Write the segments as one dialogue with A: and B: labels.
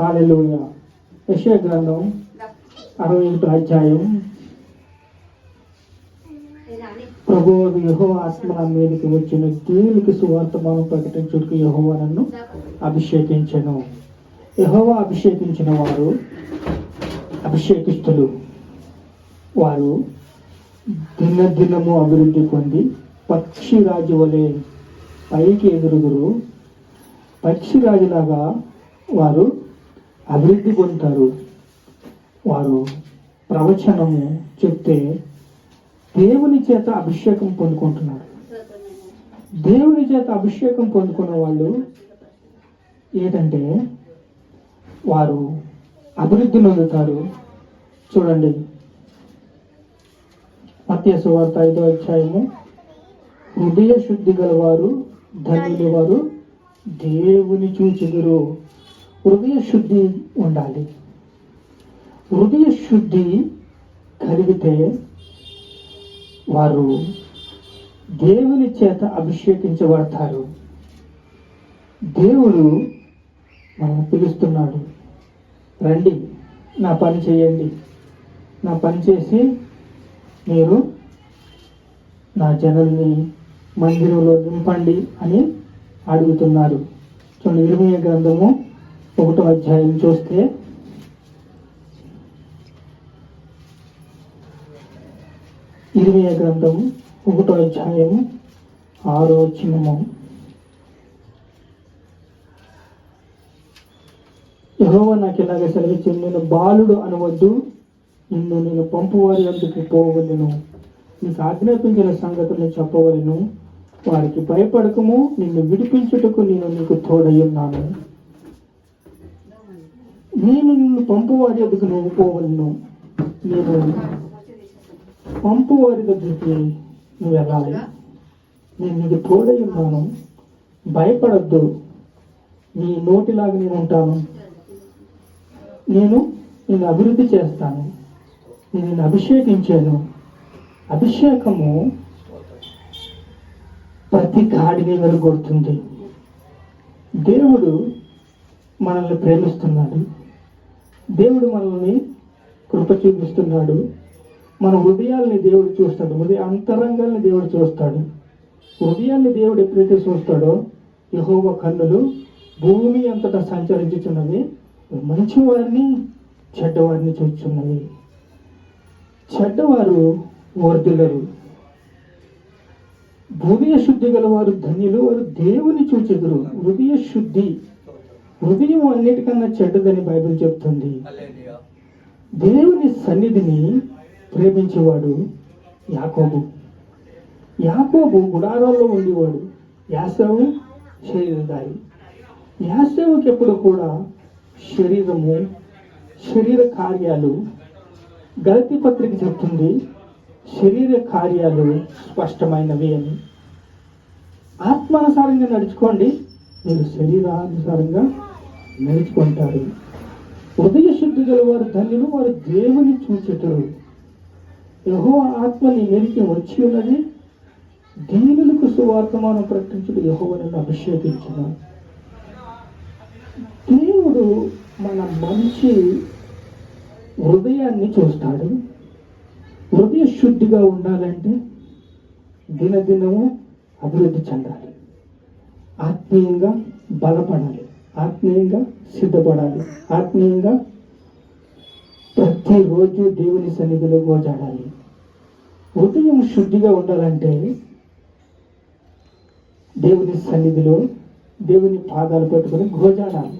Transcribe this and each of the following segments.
A: Hallelujah. యశయ గ్రంథం అరవై ఒకటో అధ్యాయం. ప్రభు యహో ఆత్మ నా మీదకి వచ్చిన దీనికి సువార్తమానం ప్రకటించుటకు యహోవ నన్ను అభిషేకించను. యహోవా అభిషేకించిన వారు అభిషేకిస్తులు. వారు దినదినము అభివృద్ధి పొంది పక్షి రాజు వలె పైకి ఎదురుగురు పక్షి రాజులాగా వారు అభివృద్ధి పొందుతారు. వారు ప్రవచనము చెప్తే దేవుని చేత అభిషేకం పొందుకుంటున్నారు. దేవుని చేత అభిషేకం పొందుకున్న వాళ్ళు ఏంటంటే వారు అభివృద్ధి నొందుతారు. చూడండి. మత్య వార్త ఐదో అధ్యాయము. హృదయ శుద్ధి గలవారు ధన్యులు వారు దేవుని చూచుదురు. హృదయ శుద్ధి ఉండాలి. హృదయ శుద్ధి కలిగితే వారు దేవుని చేత అభిషేకించబడతారు. దేవుడు మనం పిలుస్తున్నాడు. రండి నా పని చేయండి. నా పని చేసి మీరు నా జనల్ని మందిరంలో నింపండి అని అడుగుతున్నారు. చూడండి ఇరవై గ్రంథము ఒకటో అధ్యాయం చూస్తే ఇరవై గ్రంథము ఒకటో అధ్యాయము ఆరో చిన్నము యహోవ నాకు ఇలాగ సెలవిచ్చింది నేను బాలుడు అనవద్దు నిన్ను నేను పంపువారి అందుకు పోవలను. నీకు ఆజ్ఞాపించిన సంగతులను చెప్పవలను. వారికి భయపడకము నిన్ను విడిపించుటకు నేను నీకు తోడయ్యున్నాను నేను నిన్ను పంపువారి అందుకు నువ్వు పోవలను నేను పంపువారి దగ్గరికి నువ్వు వెళ్ళాలి. నేను నీకు తోడై ఉన్నాను. భయపడద్దు. నీ నోటిలాగా నేను ఉంటాను. నేను నేను అభివృద్ధి చేస్తాను. నేను నిన్ను అభిషేకించాను. అభిషేకము ప్రతి గాడిని వెలుగొడుతుంది. దేవుడు మనల్ని ప్రేమిస్తున్నాడు. దేవుడు మనల్ని కృప చూపిస్తున్నాడు. మన హృదయాల్ని దేవుడు చూస్తాడు. హృదయ అంతరంగాల్ని దేవుడు చూస్తాడు. హృదయాన్ని దేవుడు ఎప్పుడైతే చూస్తాడో యహోవ కన్నులు భూమి అంతటా సంచరించుచున్నవి మంచివారిని చెడ్డవారిని చూచున్నవి చెడ్డవారు వర్ధులరు హృదయ శుద్ధి గల వారు ధన్యులు వారు దేవుని చూచెదురు. హృదయ శుద్ధి. హృదయం అన్నిటికన్నా చెడ్డదని బైబిల్ చెప్తుంది. దేవుని సన్నిధిని ప్రేమించేవాడు యాకోబు. యాకోబు గుడారాల్లో ఉండేవాడు. యాసవు శరీరదారి యాసవుకి ఎప్పుడు కూడా శరీరము శరీర కార్యాలు గలతి పత్రిక చెప్తుంది శరీర కార్యాలు స్పష్టమైనవి అని. ఆత్మానుసారంగా నడుచుకోండి మీరు శరీరానుసారంగా నేర్చుకుంటారు. హృదయ శుద్ధి గల వారు ధన్యులు వారు దేవుని చూచెటరు. యహో ఆత్మని మెరికి వచ్చి ఉన్నది. దీనులకు సువార్తమానం ప్రకటించుడు యహోవనను అభిషేకించిన. దేవుడు మన మంచి హృదయాన్ని చూస్తాడు. హృదయ శుద్ధిగా ఉండాలంటే దినదినము అభివృద్ధి చెందాలి. ఆత్మీయంగా బలపడాలి. ఆత్మీయంగా సిద్ధపడాలి. ఆత్మీయంగా ప్రతిరోజు దేవుని సన్నిధిలో గోజాడాలి హృదయం శుద్ధిగా ఉండాలంటే దేవుని సన్నిధిలో దేవుని పాదాలు పెట్టుకొని గోజాడాలి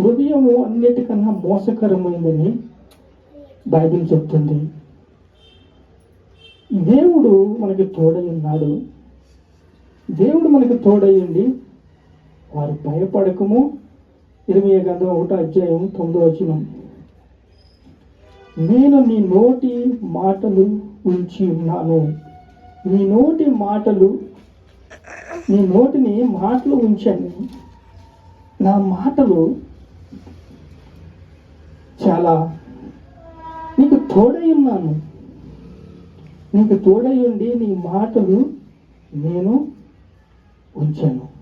A: హృదయం అన్నిటికన్నా మోసకరమైందని బైబిల్ చెప్తుంది. దేవుడు మనకి తోడై ఉన్నాడు. దేవుడు మనకి తోడయ్యండి వారు భయపడకము. ఇరవై గంధం ఒకటో అధ్యాయం తొమ్మిదో వచ్చిన నేను నీ నోటి మాటలు ఉంచి ఉన్నాను. నీ నోటి మాటలు నీ నోటిని మాటలు ఉంచాను. నా మాటలు చాలా నీకు తోడై ఉన్నాను. నీకు తోడై ఉండి నీ మాటలు నేను ఉంచాను.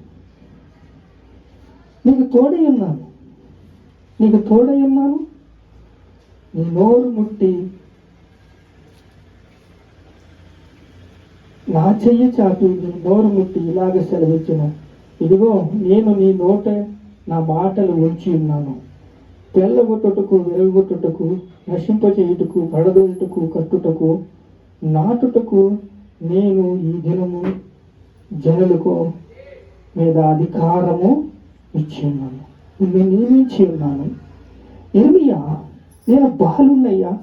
A: నీకు తోడై ఉన్నాను. నీకు తోడై ఉన్నాను. నీ నోరు ముట్టి నా చెయ్యి చాపి నీ నోరు ముట్టి ఇలాగ సెలవిచ్చిన. ఇదిగో నేను నీ నోట నా మాటలు ఉంచి ఉన్నాను. తెల్లగొట్టుటకు వెలుగొట్టుటకు నశింపచేయుటకు పడదొట్టుటకు కట్టుటకు నాటుటకు నేను ఈ దినము జనులకు మీద అధికారము ఇచ్చి ఉన్నాను నేను నియమించి ఉన్నాను ఏమియా నేను బాలున్నయ్యా?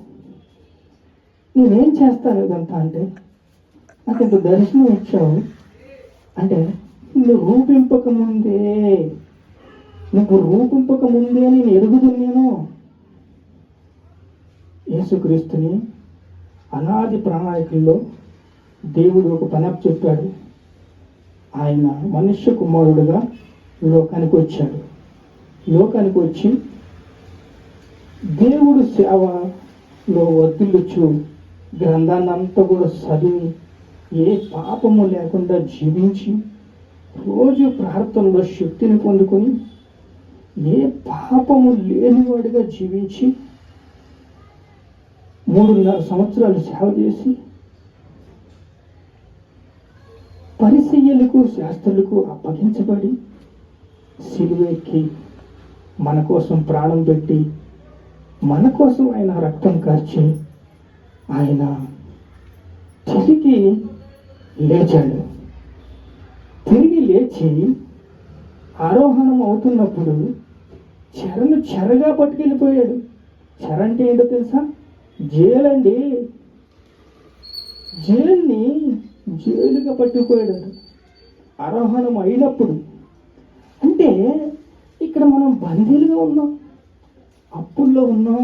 A: నేనేం చేస్తాను ఇదంతా అంటే? నాకు ఇంత దర్శనం ఇచ్చావు. అంటే నువ్వు రూపింపక ముందే నువ్వు రూపింపక ముందే నేను ఎరుగుతున్నాను యేసుక్రీస్తుని అనాది ప్రణాళికల్లో దేవుడు ఒక పని చెప్పాడు. ఆయన మనుష్య కుమారుడుగా లోకానికి వచ్చాడు లోకానికి వచ్చి దేవుడు సేవలో వర్తిల్లుచు గ్రంథాన్ని అంతా కూడా చదివి ఏ పాపము లేకుండా జీవించి రోజు ప్రార్థనలో శక్తిని పొందుకొని ఏ పాపము లేనివాడిగా జీవించి మూడున్నర సంవత్సరాలు సేవ చేసి పరిసయ్యులకు శాస్త్రులకు అప్పగించబడి సిలువెక్కి మన కోసం ప్రాణం పెట్టి మన కోసం ఆయన రక్తం కార్చి ఆయన తిరిగి లేచాడు. తిరిగి లేచి ఆరోహణం అవుతున్నప్పుడు చెరను చెరగా పట్టుకెళ్ళిపోయాడు. చెర అంటే ఏంటో తెలుసా? జైలండి. జైల్ని జైలుగా పట్టుకుపోయాడు. ఆరోహణం అయినప్పుడు అంటే ఇక్కడ మనం బందీలుగా ఉన్నాం అప్పుల్లో ఉన్నాం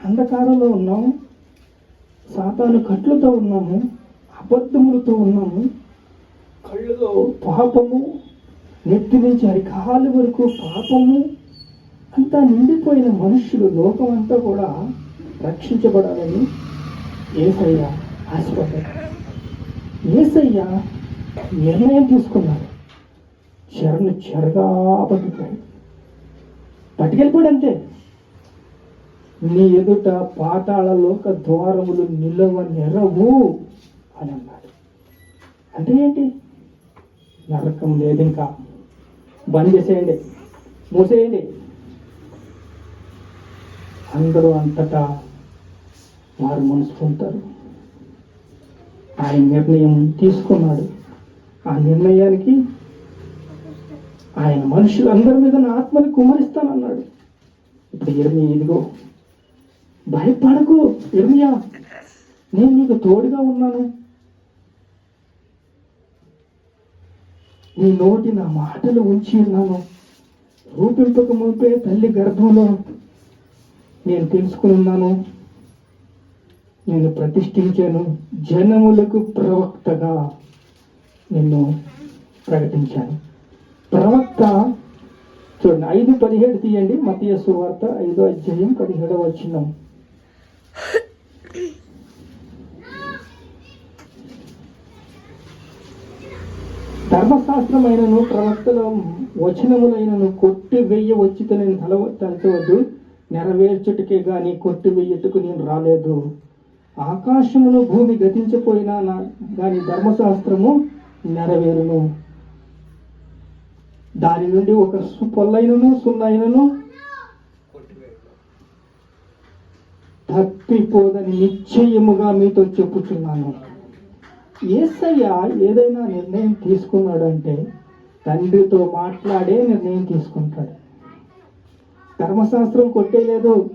A: అంధకారంలో ఉన్నాం సాతాను కట్లతో ఉన్నాము అబద్ధములతో ఉన్నాము కళ్ళులో పాపము నెత్తి నుంచి అరికాలు వరకు పాపము అంతా నిండిపోయిన మనుషులు లోకం అంతా కూడా రక్షించబడాలని ఏసయ్య ఆశపడ్డారు ఏసయ్య నిర్ణయం తీసుకున్నారు చెరను చెరగా పట్టుకుపోయాడు పట్టుకెళ్ళిపోయాడు అంతే నీ ఎదుట పాతాళలోక ద్వారములు నిలవ నెరవు అని అన్నాడు. అంటే ఏంటి? నరకం లేదు ఇంకా. బంద్ చేసేయండి. మూసేయండి. అందరూ అంతటా వారు మనసుకుంటారు ఆయన నిర్ణయం తీసుకున్నాడు. ఆ నిర్ణయానికి ఆయన మనుషులందరి మీద నా ఆత్మని కుమరిస్తానన్నాడు ఇప్పుడు ఇర్మి ఇదిగో భయపడకు ఇర్మియా నేను నీకు తోడుగా ఉన్నాను. నీ నోటి నా మాటలు ఉంచి ఉన్నాను. రూపింపక మునిపే తల్లి గర్భంలో నేను తెలుసుకుని ఉన్నాను. నేను ప్రతిష్ఠించాను జనములకు ప్రవక్తగా. నిన్ను ప్రకటించాను. ప్రవక్త చూడండి ఐదు పదిహేడు తీయండి. మతీయ సువార్త ఐదో అధ్యాయం పదిహేడవ వచ్చినాం ధర్మశాస్త్రమైనను ప్రవక్తల వచనములైనను కొట్టి వెయ్య వచ్చి నేను తల తలచవద్దు. నెరవేర్చుటకే గాని కొట్టి వెయ్యటకు నేను రాలేదు. ఆకాశమును భూమి గతించిపోయినా నా దాని ధర్మశాస్త్రము నెరవేరును. దాని నుండి ఒక పొల్లైనను సున్నైనను తప్పిపోదని నిశ్చయముగా మీతో చెప్పుచున్నాను. ఏసయ్య ఏదైనా నిర్ణయం తీసుకున్నాడంటే తండ్రితో మాట్లాడే నిర్ణయం తీసుకుంటాడు. ధర్మశాస్త్రం కొట్టేయలేదు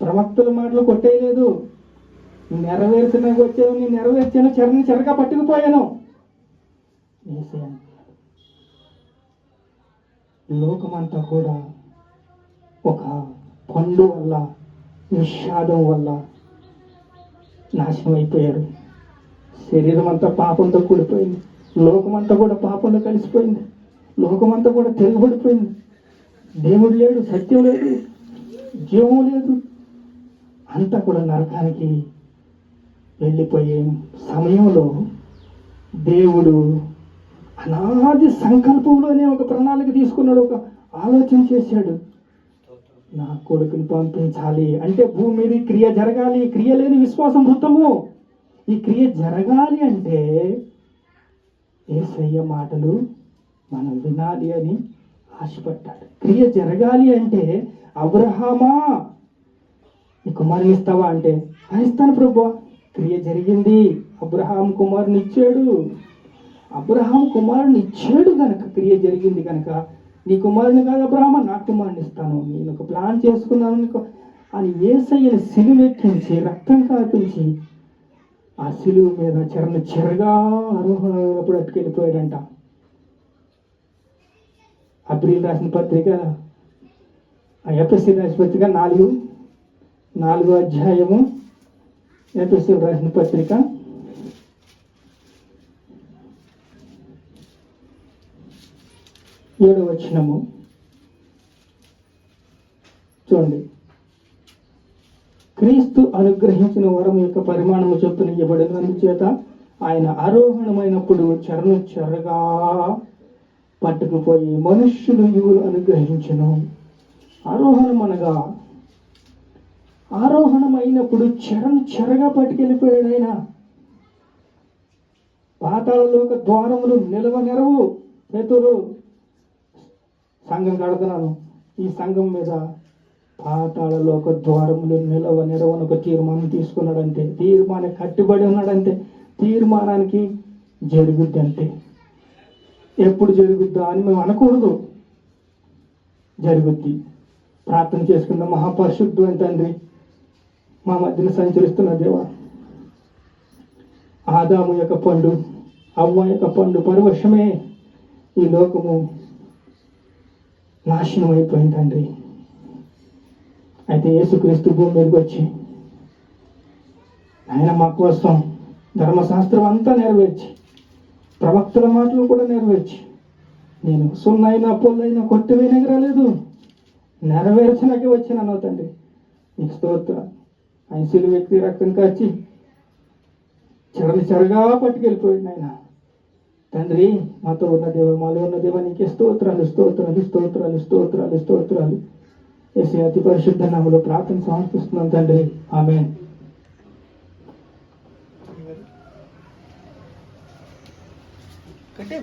A: ప్రవక్తల మాటలు కొట్టేయలేదు నెరవేర్చిన వచ్చావు నేను నెరవేర్చాను చెరని చెరగా పట్టుకుపోయాను. ఏసయ్య లోకమంతా కూడా ఒక పండు వల్ల విషాదం వల్ల నాశనం అయిపోయారు శరీరం అంతా పాపంతో కూడిపోయింది. లోకమంతా కూడా పాపంలో కలిసిపోయింది. లోకమంతా కూడా తిరగబడిపోయింది దేవుడు లేడు సత్యం లేదు జీవం లేదు. అంతా కూడా నరకానికి వెళ్ళిపోయే సమయంలో దేవుడు అనాది సంకల్పంలోనే ఒక ప్రణాళిక తీసుకున్నాడు ఒక ఆలోచన చేశాడు. నా కొడుకుని పంపించాలి అంటే భూమి మీద క్రియ జరగాలి క్రియ లేని విశ్వాసం వృత్తము ఈ క్రియ జరగాలి అంటే ఏసయ్య మాటలు మనం వినాలి అని ఆశపడ్డాడు. క్రియ జరగాలి అంటే అబ్రహామా నీ కుమారుని ఇస్తావా అంటే "ఆ, ఇస్తాను ప్రభు క్రియ జరిగింది. అబ్రహాం కుమారుని ఇచ్చాడు అబ్రహాం కుమారుని ఇచ్చాడు కనుక క్రియ జరిగింది కనుక నీ కుమారుని కాదు అబ్రహమ నా కుమారుని ఇస్తాను. నేను ఒక ప్లాన్ చేసుకున్నాను నీకు అని ఏసయ్యని సిలువెక్కించి రక్తం కాపించి ఆ సిలువ మీద చెరను చెరగా ఆరోహణప్పుడు అట్టుకెళ్ళిపోయాడంట అబ్రిల్ రాసిన పత్రిక ఆ రాసిన పత్రిక నాలుగు నాలుగో అధ్యాయము ఎపిసి రాసిన పత్రిక ఏడు వచ్చినము చూడండి. క్రీస్తు అనుగ్రహించిన వరం యొక్క పరిమాణము చొప్పున ఇవ్వబడిన చేత ఆయన ఆరోహణమైనప్పుడు చెరను చెరగా పట్టుకుపోయి మనుష్యులు ఇవులు అనుగ్రహించను. ఆరోహణం అనగా ఆరోహణం అయినప్పుడు చెరను చెరగా పట్టుకెళ్ళిపోయాడు ఆయన. పాతాళలోక ద్వారములు నిలవ నెరవు. పేతురు సంఘం కడుతున్నాను. ఈ సంఘం మీద పాతాళలోక ద్వారములు నిలవ నిలవని ఒక తీర్మానం తీసుకున్నాడంటే తీర్మానం కట్టుబడి ఉన్నాడంటే తీర్మానానికి జరుగుద్ది అంతే ఎప్పుడు జరుగుద్దా అని మేము అనకూడదు. జరుగుద్ది. ప్రార్థన చేసుకుందాం మహాపరిశుద్ధు అని తండ్రి మా మధ్యన సంచరిస్తున్న దేవా ఆదాము యొక్క పండు అవ్వ యొక్క పండు పరవశమే ఈ లోకము నాశనం అయిపోయింది తండ్రి. అయితే యేసుక్రీస్తు భూమి మీదకి వచ్చి ఆయన మా కోసం ధర్మశాస్త్రం అంతా నెరవేర్చి ప్రవక్తల మాటలు కూడా నెరవేర్చి నేను సున్నైనా పొల్లైనా కొట్టివేనకి రాలేదు నెరవేర్చడానికి వచ్చినాను తండ్రి. నీకు స్తోత్ర. ఆయన సిలువ వ్యక్తి రక్తం కాచి చెరలు చెరగా పట్టుకెళ్ళిపోయింది ఆయన. తండ్రి మాతో ఉన్న దేవ మాలో ఉన్న దేవ నీకే స్తోత్రాలు స్తోత్రాలు స్తోత్రాలు స్తోత్రాలు స్తోత్రాలు. వేసి అతి పరిశుద్ధ నామలో ప్రార్థన సమర్పిస్తున్నాం తండ్రి. ఆమె కట్టే